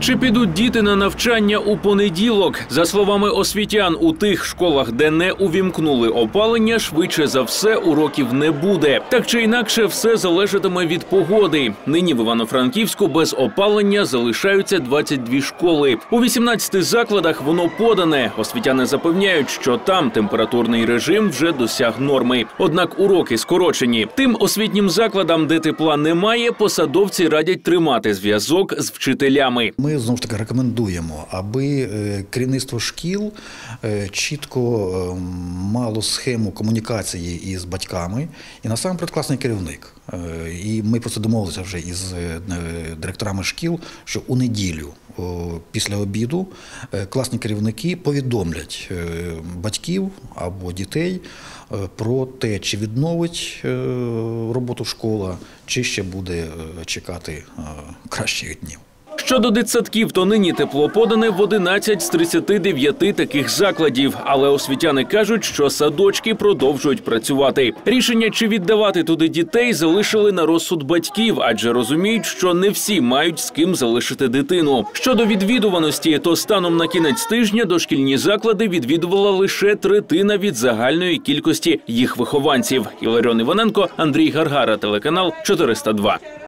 Чи підуть діти на навчання у понеділок? За словами освітян, у тих школах, де не увімкнули опалення, швидше за все уроків не буде. Так чи інакше, все залежатиме від погоди. Нині в Івано-Франківську без опалення залишаються 22 школи. У 18 закладах воно подане. Освітяни запевняють, що там температурний режим вже досяг норми. Однак уроки скорочені. Тим освітнім закладам, де тепла немає, посадовці радять тримати зв'язок з вчителями. Ми знову ж таки рекомендуємо, аби е, керівництво шкіл е, чітко е, мало схему комунікації із батьками і насамперед класний керівник. Е, І ми про це домовилися вже із директорами шкіл, що у неділю після обіду класні керівники повідомлять батьків або дітей про те, чи відновить роботу школа, чи ще буде чекати кращих днів. Щодо дитсадків, то нині тепло подане в 11 з 39 таких закладів. Але освітяни кажуть, що садочки продовжують працювати. Рішення, чи віддавати туди дітей, залишили на розсуд батьків, адже розуміють, що не всі мають з ким залишити дитину. Щодо відвідуваності, то станом на кінець тижня дошкільні заклади відвідувала лише третина від загальної кількості їх вихованців. Іларіон Іваненко, Андрій Гаргара, телеканал 402.